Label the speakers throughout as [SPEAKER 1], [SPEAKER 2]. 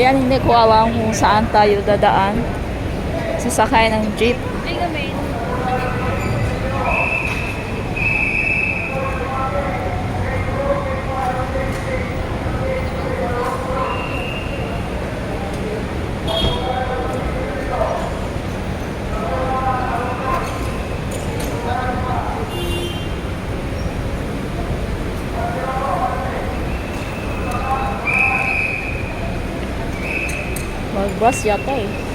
[SPEAKER 1] yan, hindi ko alam kung saan tayo dadaan. Sasakay ng jeep. Mag-bus yata eh. Sakay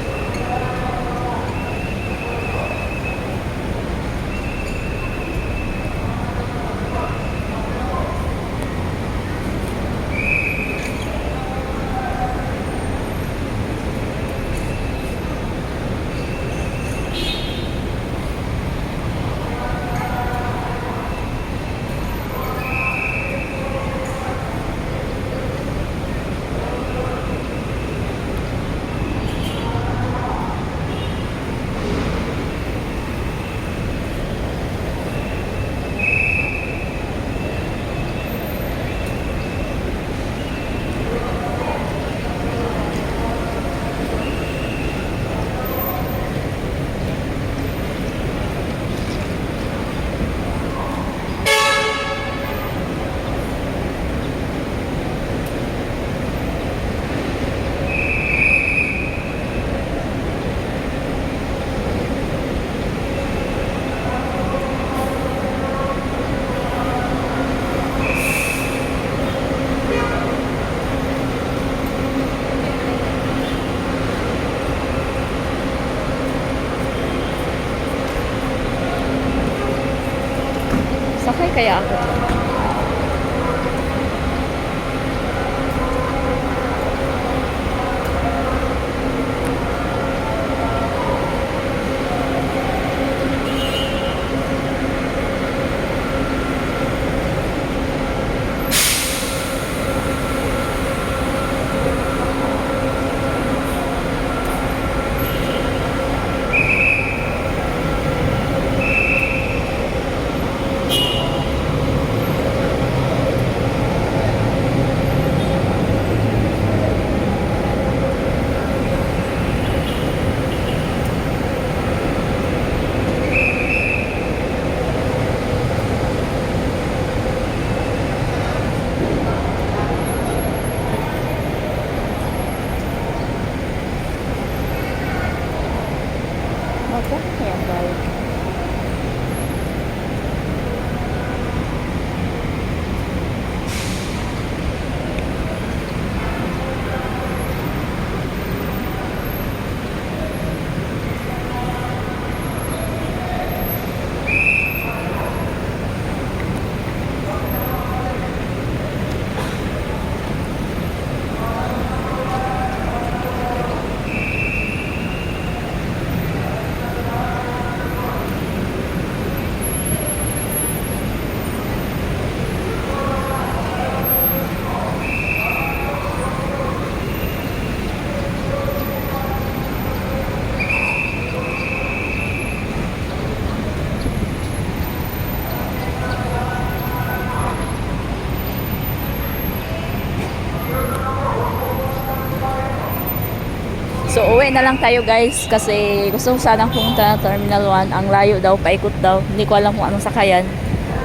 [SPEAKER 1] So, uwi na lang tayo guys kasi gusto ko sanang pumunta ng Terminal 1. Ang layo daw, paikot daw. Hindi ko alam kung anong sakayan.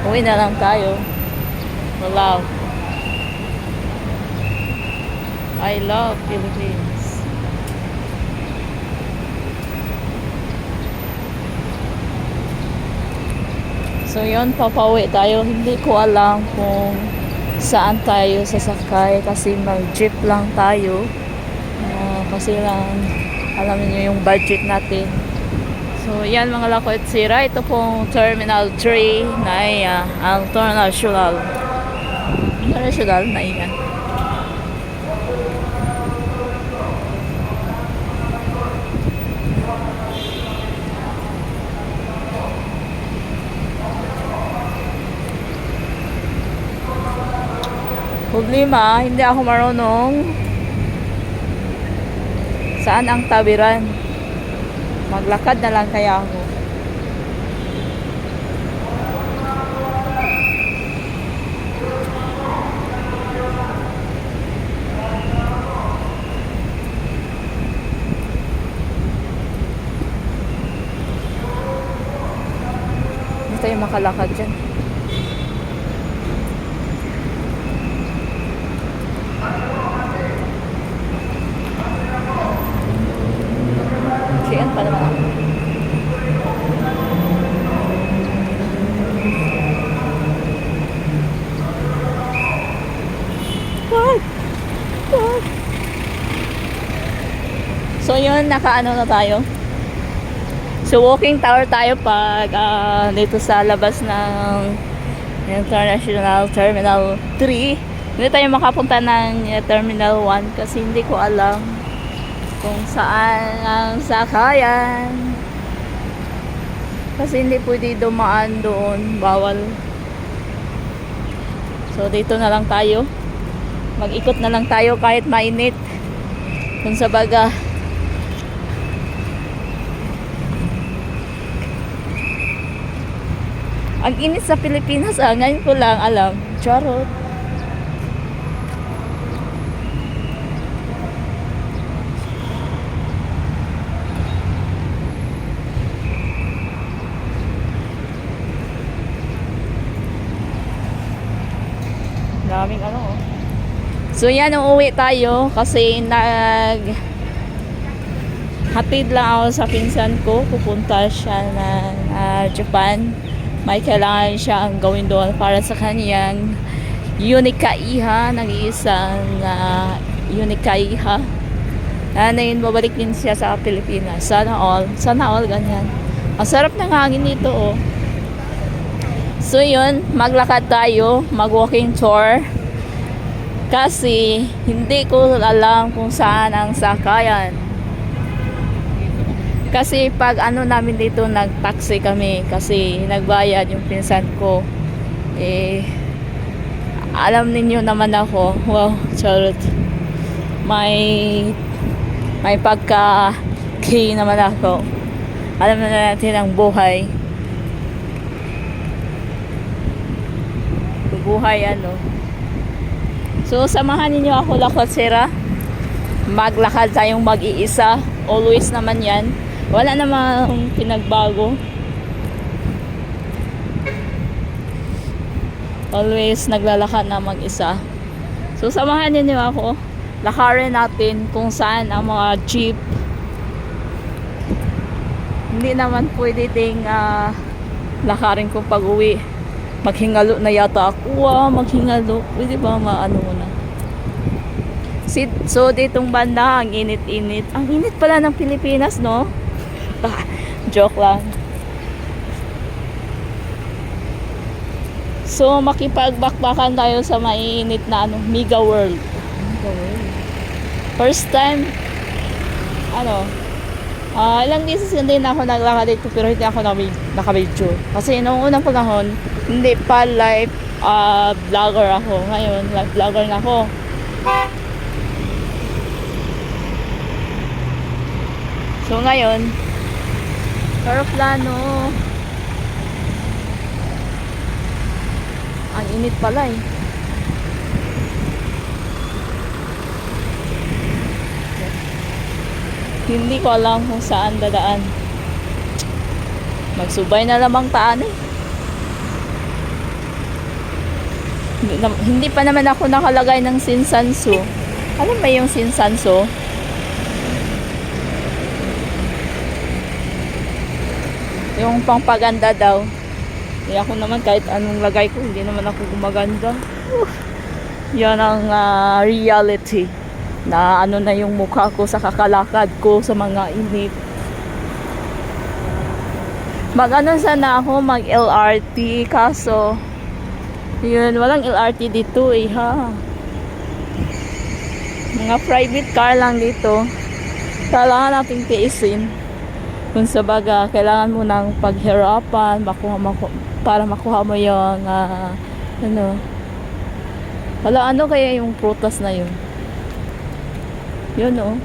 [SPEAKER 1] Uwi na lang tayo. Wow. I love Philippines. So, yun, papauwi tayo. Hindi ko alam kung saan tayo sasakay kasi mag-jeep lang tayo. Ah, kasi lang alam niyo yung budget natin. So, yan mga lakot sira. Ito pong Terminal 3 na iya. Ang international. International na iya. Problema, hindi ako marunong Saan ang tawiran? Maglakad na lang kaya ako. Hindi tayo makalakad dyan. So yun, nakaano na tayo. So walking tower tayo pag ah, dito sa labas ng International Terminal 3. Hindi tayo makapunta ng eh, Terminal 1 kasi hindi ko alam kung saan ang sakayan. Kasi hindi pwede dumaan doon. Bawal. So dito na lang tayo. Mag-ikot na lang tayo kahit mainit. Kung sa baga, Ang init sa Pilipinas ah, ngayon ko lang alam. Charot. Daming ano oh. So yan, uuwi tayo kasi nag hatid lang ako sa pinsan ko. Pupunta siya ng ah, Japan may kailangan siya ang gawin doon para sa kanyang unikaiha, nag-iisang uh, unikaiha. Na ngayon, babalik din siya sa Pilipinas. Sana all. Sana all ganyan. Ang sarap ng hangin dito, oh. So, yun. Maglakad tayo. Mag-walking tour. Kasi, hindi ko alam kung saan ang sakayan. Kasi pag ano namin dito nag-taxi kami kasi nagbayad yung pinsan ko. Eh alam ninyo naman ako. Wow, charot. May may pagka key naman ako. Alam na natin ang buhay. Buhay ano. So samahan niyo ako lakot sira. Maglakad tayong mag-iisa. Always naman yan wala namang pinagbago. Always naglalakad na mag-isa. So samahan niyo ako. Lakarin natin kung saan ang mga jeep. Hindi naman pwede ding uh, lakarin ko pag uwi. Maghingalo na yata ako. Wow, maghingalo. Pwede ba maano mo na? So, ditong banda, ang init-init. Ang init pala ng Pilipinas, no? Joke lang. So, makipagbakbakan tayo sa mainit na ano, Mega World. Mega World. First time, ano, ah ilang beses hindi na ako naglakad dito pero hindi ako nakabidyo. Kasi noong unang panahon, hindi pa live ah, vlogger ako. Ngayon, live vlogger na ako. So ngayon, Aeroplano. Ang init pala eh. Hindi ko alam kung saan dadaan. Magsubay na lamang taan eh. Hindi, pa naman ako nakalagay ng sinsanso. Alam ba yung sinsanso? Yung pangpaganda daw. Eh ako naman kahit anong lagay ko, hindi naman ako gumaganda. Uh, yan ang ah, reality. Na ano na yung mukha ko sa kakalakad ko sa mga init. Mag ano sana ako, mag LRT kaso yun, walang LRT dito eh ha. Mga private car lang dito. Kailangan nating tiisin kung sa baga, kailangan mo ng paghirapan makuha, maku para makuha mo yung ah, ano wala ano kaya yung prutas na yun yun oh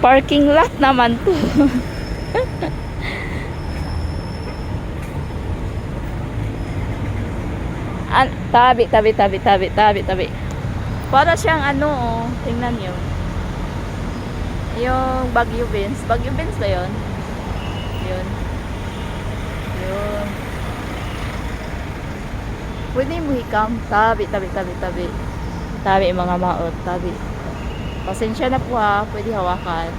[SPEAKER 1] parking lot naman to An tabi, tabi, tabi, tabi, tabi, tabi. Para siyang ano, oh. Tingnan nyo yung Baguio Beans. Baguio Beans ba yun? Yun. Yun. Pwede yung muhikam. Tabi, tabi, tabi, tabi. Tabi mga maot. Tabi. Pasensya na po ha. Pwede hawakan.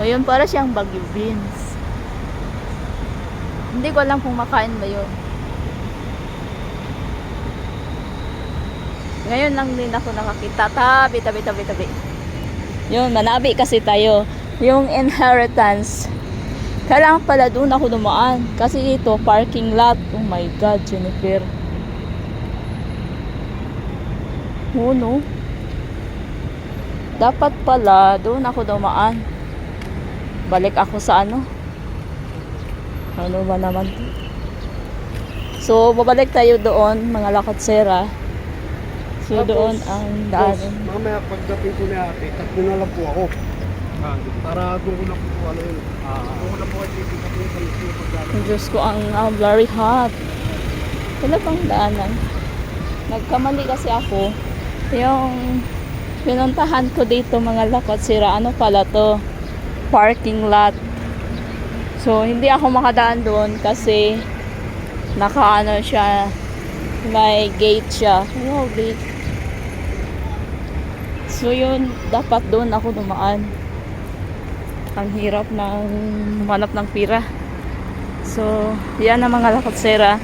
[SPEAKER 1] Ngayon para siyang Baguio Beans. Hindi ko alam kung makain ba yun. Ngayon lang din ako nakakita. Tabi, tabi, tabi, tabi. Yun, manabi kasi tayo. Yung inheritance. Kailangan pala doon ako dumaan. Kasi ito, parking lot. Oh my God, Jennifer. Oo, no? Dapat pala, doon ako dumaan. Balik ako sa ano? Ano ba naman? So, babalik tayo doon, mga lakatsera. So,
[SPEAKER 2] Tapos,
[SPEAKER 1] doon ang daan.
[SPEAKER 2] mamaya pagdating ko ni ate, tatlo na lang po ako. Para doon ko na po ano yun. doon ko na po ay titignan po sa list pagdating.
[SPEAKER 1] Diyos ko, ang ah, very hot. Wala pang daanan. Nagkamali kasi ako. Yung pinuntahan ko dito mga lakot sira, ano pala to? Parking lot. So, hindi ako makadaan doon kasi nakaano siya, may gate siya. Wow, gate. So, yun, dapat doon ako dumaan. Ang hirap ng manap ng pira. So, yan ang mga lakatsera.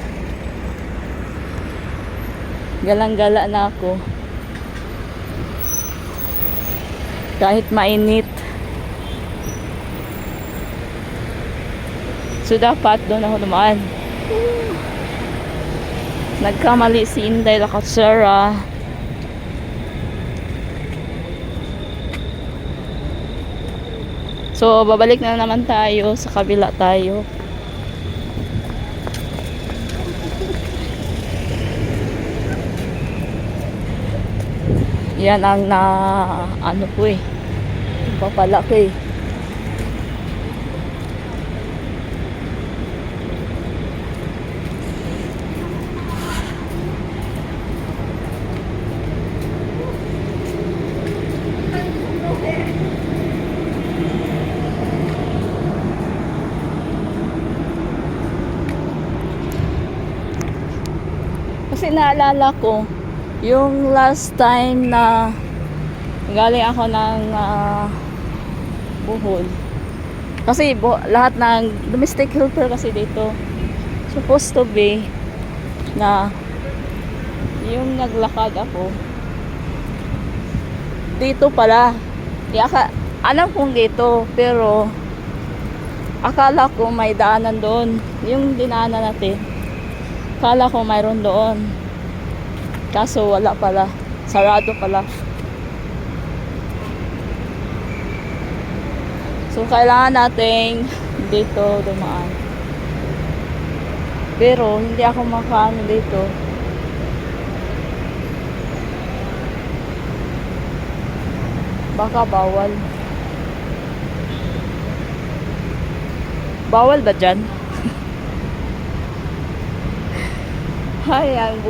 [SPEAKER 1] Galang-gala na ako. Kahit mainit. So, dapat doon ako dumaan. Nagkamali si Inday Lakatsera. So, babalik na naman tayo. Sa kabila tayo. Yan ang na ano ko eh. Papala ko eh. Kasi naalala ko, yung last time na galing ako ng ah, Bohol. Kasi bu- lahat ng domestic helper kasi dito supposed to be na yung naglakad ako dito pala. Di aka, alam kong dito pero akala ko may daanan doon. Yung dinaanan natin. Akala ko mayroon doon. Kaso wala pala. Sarado pala. So, kailangan nating dito dumaan. Pero, hindi ako makaano dito. Baka bawal. Bawal ba dyan? Hay, ang